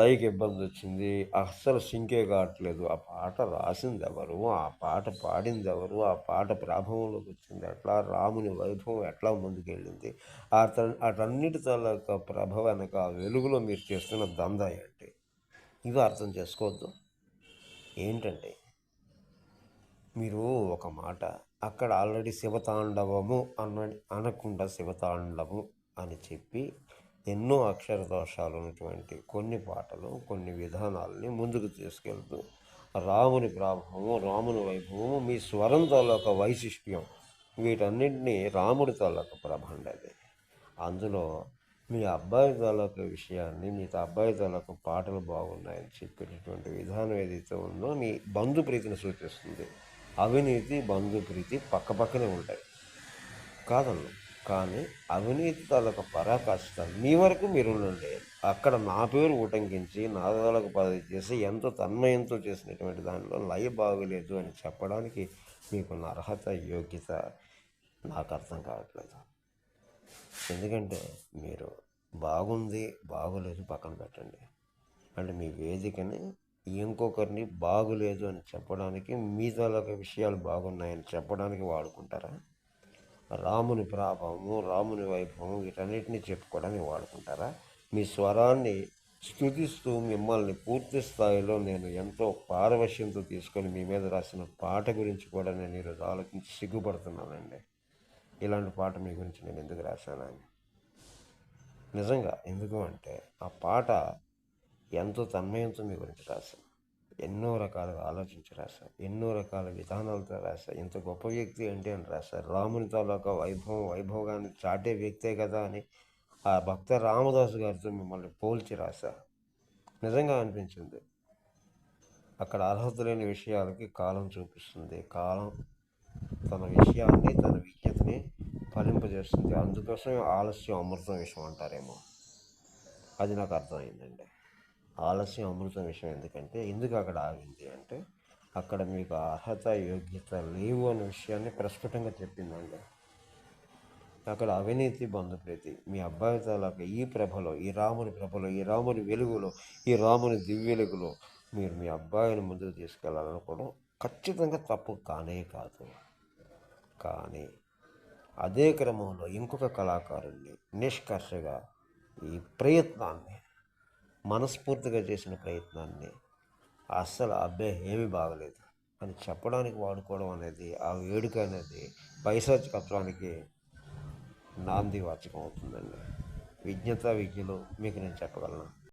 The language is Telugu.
లైక్ ఇబ్బంది వచ్చింది. అస్సలు సింకే కావట్లేదు. ఆ పాట రాసింది ఎవరు ఆ పాట పాడింది ఎవరు ఆ పాట ప్రాభవంలోకి వచ్చింది ఎట్లా? రాముని వైభవం ఎట్లా ముందుకెళ్ళింది? అత అటన్నిటి తాలూకా ప్రభ వెనక ఆ వెలుగులో మీరు చేస్తున్న దందా ఏంటి? ఇవి అర్థం చేసుకోవద్దు. ఏంటంటే మీరు ఒక మాట అక్కడ ఆల్రెడీ శివతాండవము అన్న అనకుండా శివతాండవం అని చెప్పి ఎన్నో అక్షర దోషాలు ఉన్నటువంటి కొన్ని పాటలు కొన్ని విధానాలని ముందుకు తీసుకెళ్తూ రాముని ప్రాభవము రాముని వైభవము మీ స్వరం ఒక వైశిష్ట్యం. వీటన్నింటినీ రాముడి తాలూకా ప్రభండ అది. అందులో మీ అబ్బాయి తాలూకా విషయాన్ని మీ అబ్బాయి తాలూకా పాటలు బాగున్నాయని చెప్పేటటువంటి విధానం ఏదైతే ఉందో మీ బంధు ప్రీతిని సూచిస్తుంది. అవినీతి బంధు ప్రీతి ఉంటాయి. కాదన్నా. కానీ అవినీతి తాలూకు పరాకాష్ట మీ వరకు మీరు ఉండండి అక్కడ నా పేరు ఉటంకించి నా తాలూకు పదవి చేసి ఎంతో తన్మయంతో చేసినటువంటి దానిలో లయ బాగలేదు అని చెప్పడానికి మీకున్న అర్హత యోగ్యత నాకు అర్థం కావట్లేదు. ఎందుకంటే మీరు బాగుంది బాగోలేదు పక్కన పెట్టండి. అంటే మీ వేదికని ఇంకొకరిని బాగులేదు అని చెప్పడానికి మీ తాలూకా విషయాలు బాగున్నాయని చెప్పడానికి వాడుకుంటారా? రాముని ప్రాభవము రాముని వైభవము వీటన్నిటిని చెప్పుకోవడానికి వాడుకుంటారా? మీ స్వరాన్ని స్థుతిస్తూ మిమ్మల్ని పూర్తి స్థాయిలో నేను ఎంతో పారవశ్యంతో తీసుకొని మీ మీద రాసిన పాట గురించి కూడా నేను ఈరోజు ఆలోచించి సిగ్గుపడుతున్నానండి. ఇలాంటి పాట మీ గురించి నేను ఎందుకు రాశానని నిజంగా ఎందుకు అంటే ఆ పాట ఎంతో తన్మయంతో మీ గురించి రాశాను. ఎన్నో రకాలుగా ఆలోచించి రాశారు ఎన్నో రకాల విధానాలతో రాశారు ఇంత గొప్ప వ్యక్తి అంటే అని రాశారు రాముని తాలూకా వైభవం వైభవాన్ని చాటే వ్యక్తే కదా అని ఆ భక్త రామదాసు గారితో మిమ్మల్ని పోల్చి రాశారు నిజంగా అనిపించింది. అక్కడ అర్హత లేని విషయాలకి కాలం చూపిస్తుంది. కాలం తన విషయాన్ని తన విజ్ఞతని ఫలింపజేస్తుంది. అందుకోసం ఆలస్యం అమృతం విషయం అంటారేమో అది నాకు అర్థమైందండి. ఆలస్యం అమృతం విషయం ఎందుకంటే ఎందుకు అక్కడ ఆగింది అంటే అక్కడ మీకు అర్హత యోగ్యత లేవు అనే విషయాన్ని ప్రస్ఫుటంగా చెప్పిందండి. అక్కడ అవినీతి బంధుప్రీతి మీ అబ్బాయి తాలూకా ఈ ప్రభలో ఈ రాముని ప్రభలో ఈ రాముని వెలుగులో ఈ రాముని దివ్యెలుగులో మీరు మీ అబ్బాయిని ముందుకు తీసుకెళ్ళాలనుకోవడం ఖచ్చితంగా తప్పు కానే కాదు. కానీ అదే క్రమంలో ఇంకొక కళాకారుణ్ణి నిష్కర్షగా ఈ ప్రయత్నాన్ని మనస్ఫూర్తిగా చేసిన ప్రయత్నాన్ని అస్సలు అబ్బాయి ఏమీ బాగలేదు. అని చెప్పడానికి వాడుకోవడం అనేది ఆ వేడుక అనేది పైశాచికత్వానికి నాంది వాచకం అవుతుందండి. విజ్ఞత విద్యలు మీకు నేను చెప్పగలను.